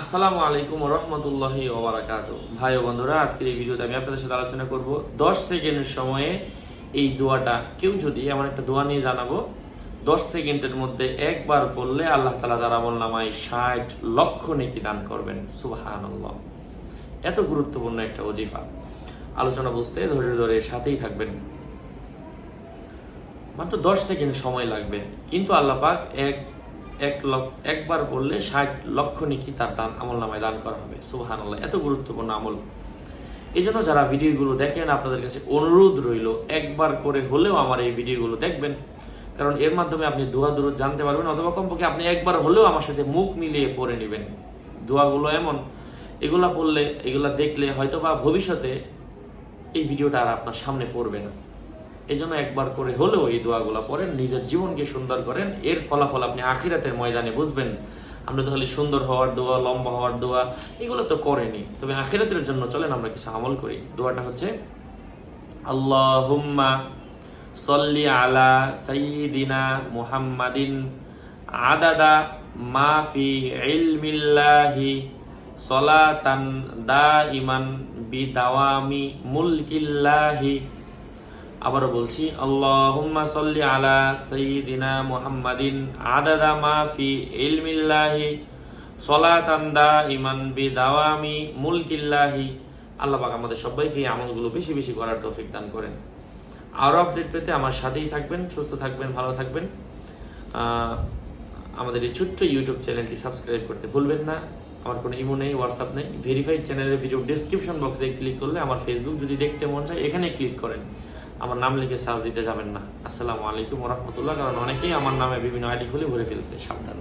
আসসালামু আলাইকুম রহমতুল্লাহ ওবরাকাত ভাই ও বন্ধুরা, আজকের এই ভিডিওতে আমি আপনাদের সাথে আলোচনা করব দশ সেকেন্ডের সময়ে এই দোয়াটা। কেউ যদি এমন একটা দোয়া নিয়ে জানাব, দশ সেকেন্ডের মধ্যে একবার পড়লে আল্লাহ তালা তার আমল নামায় ষাট লক্ষ নেকি দান করবেন। সুবাহান এত গুরুত্বপূর্ণ একটা অজিফা আলোচনা বুঝতে ধৈর্য ধরে সাথেই থাকবেন। মাত্র দশ সেকেন্ড সময় লাগবে, কিন্তু আল্লাহ পাক এক এক লক্ষ, একবার বললে ষাট লক্ষ নিকি তার দান, আমল নামায় দান করা হবে। সুবাহান আল্লাহ এত গুরুত্বপূর্ণ আমল। এই জন্য যারা ভিডিওগুলো দেখেন, আপনাদের কাছে অনুরোধ রইল, একবার করে হলেও আমার এই ভিডিওগুলো দেখবেন। কারণ এর মাধ্যমে আপনি দোয়া দূর জানতে পারবেন, অথবা কমপক্ষে আপনি একবার হলেও আমার সাথে মুখ মিলিয়ে পড়ে নেবেন। দোয়াগুলো এমন, এগুলা পড়লে এগুলা দেখলে হয়তো বা ভবিষ্যতে এই ভিডিওটা আর আপনার সামনে পড়বে না। এই জন্য একবার করে হলেও এই দোয়াগুলো পড়েন, নিজের জীবনকে সুন্দর করেন। এর ফলাফল আপনি আখিরাতের ময়দানে বুঝবেন। আমরা তাহলে সুন্দর হওয়ার দোয়া, লম্বা হওয়ার দোয়া, এগুলো তো করেনি। তবে আখিরাতের জন্য চলেন আমরা কিছু আমল করি। দোয়াটা হচ্ছে, আল্লাহুম্মা সল্লি আলা সাইয়্যিদিনা মুহাম্মাদিন আদাদা মা ফি ইলমিল্লাহি সলাতান দাইমান বিদাওয়ামি মুলকিল্লাহি আবারও বলছি, আল্লাহুম্মা সাল্লি আলা সাইয়্যিদিনা মুহাম্মাদিন আদাদা মা ফি ইলমিল্লাহি সলাতান দাইমান বিদাওয়ামি মুলকিল্লাহি। আল্লাহ পাক আমাদের সবাইকে এই আমলগুলো বেশি বেশি করার তৌফিক দান করেন। আরও আপডেট পেতে আমার সাথেই থাকবেন, সুস্থ থাকবেন, ভালো থাকবেন। আমাদের এই ছোট্ট ইউটিউব চ্যানেলটি সাবস্ক্রাইব করতে ভুলবেন না। আমার কোনো ইমো নেই হোয়াটসঅ্যাপ নেই। ভেরিফাইড চ্যানেলের ভিডিও ডিসক্রিপশন বক্সে ক্লিক করলে আমার ফেসবুক যদি দেখতে মন চায় এখানে ক্লিক করেন। আমার নাম লিখে সার্চ দিতে যাবেন না। আসসালামু আলাইকুম রহমতুল্লাহ, কারণ অনেকেই আমার নামে বিভিন্ন আইডি খুলে ভরে ফেলছে। সাবধান।